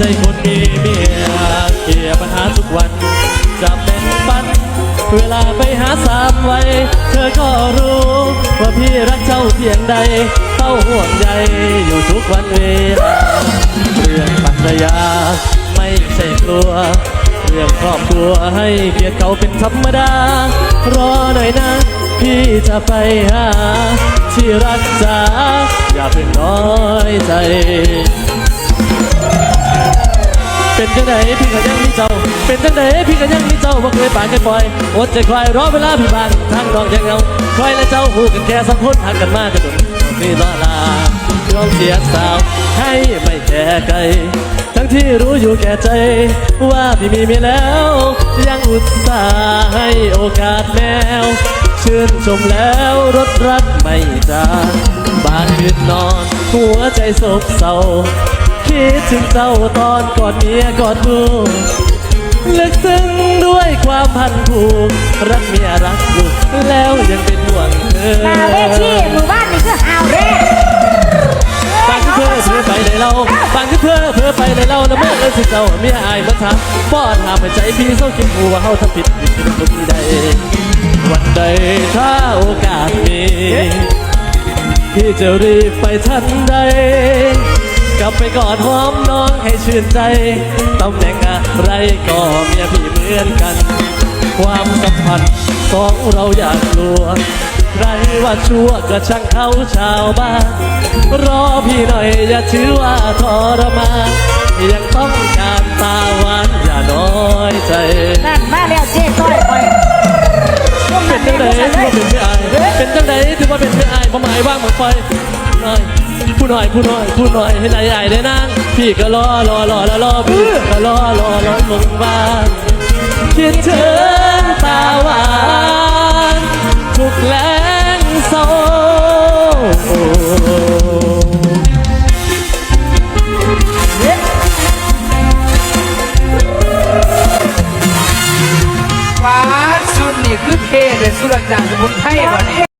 ใช่คนมีเมียเกี่ยปัญหาทุกวัน จะเป็นปันเวลาไปหาสามไว้ เธอก็รู้ ว่าพี่รักเจ้าเพียงใดเฝ้าห่วงใยอยู่ทุกวันเวลาเรื่องปัญญาไม่ใช่กลัวเรื่องครอบครัวให้เกียรติเขาเป็นธรรมดา รอหน่อยนะ พี่จะไปหา ที่รักจ๋าอย่าเพิ่งน้อยใจ เป็นจังไดพี่ก็ยังมีเจ้า เป็นจังไดพี่ก็ยังมีเจ้าบ่เคยปานเคยปล่อยอดใจคอยรอเวลาพี่บางทางดอกยังเงาคอยและเจ้าหูกันแค่สองคนหักกันมากกระดุนนี่ลาลายอมเสียสาวให้ไม่แก่ไกลทั้งที่รู้อยู่แก่ใจ ว่าพี่มีเมียแล้ว ยังอุตส่าห์ให้โอกาสแมวชื่นชมแล้วรถรักไม่จางบ้านคืนนอน หัวใจโศกเศร้า คิดถึงเจ้าตอนกอดเมียกอดลูกลึกซึ้งด้วยความพันผูกรักเมียรักลูกแล้วยังเป็นห่วงเธอมาเวทีหมู่บ้านนี่คือฮาวเด้บางทีเพื่อเพื่อไปเลยเราบางทีเพื่อเพื่อไปเลยเราแล้วเมื่อเลิกสิเจ้าเมียอายมาถามป้อนถามให้ใจพี่เศร้ากินหูว่าเฮาทำผิดผิดผิดทุกใดวันใดถ้าโอกาสมีพี่จะรีบไปทันใด กลับไปกอดหอมน้องให้ชื่นใจตำแหน่งอะไรก็เมียพี่เหมือนกัน ความสัมพันธ์สองเราอยากกลัวใครว่าชั่วก็ช่างเขาชาวบ้านรอพี่หน่อยอย่าถือว่าทรมานยังต้องการตาหวานอย่าน้อยใจนั่นมาแล้วเจ๊ต้อยคอยเป็นจังไดถือว่าเป็นไม่อายเป็นจังไดถือว่าเป็นไม่อายผมหมายว่างหมดไฟหน่อยผู้ หน่อยผู้หน่อยผู้หน่อยให้นายใหญ่ได้นั่งพี่ก็รอรอรอแล้วรอพี่ก็รอรอรอลงบ้านคิดถึงตาหวานทุกแรงโซฟ้าสุดนี่คือเทเลยสุดจากสมุนไพรวันนี้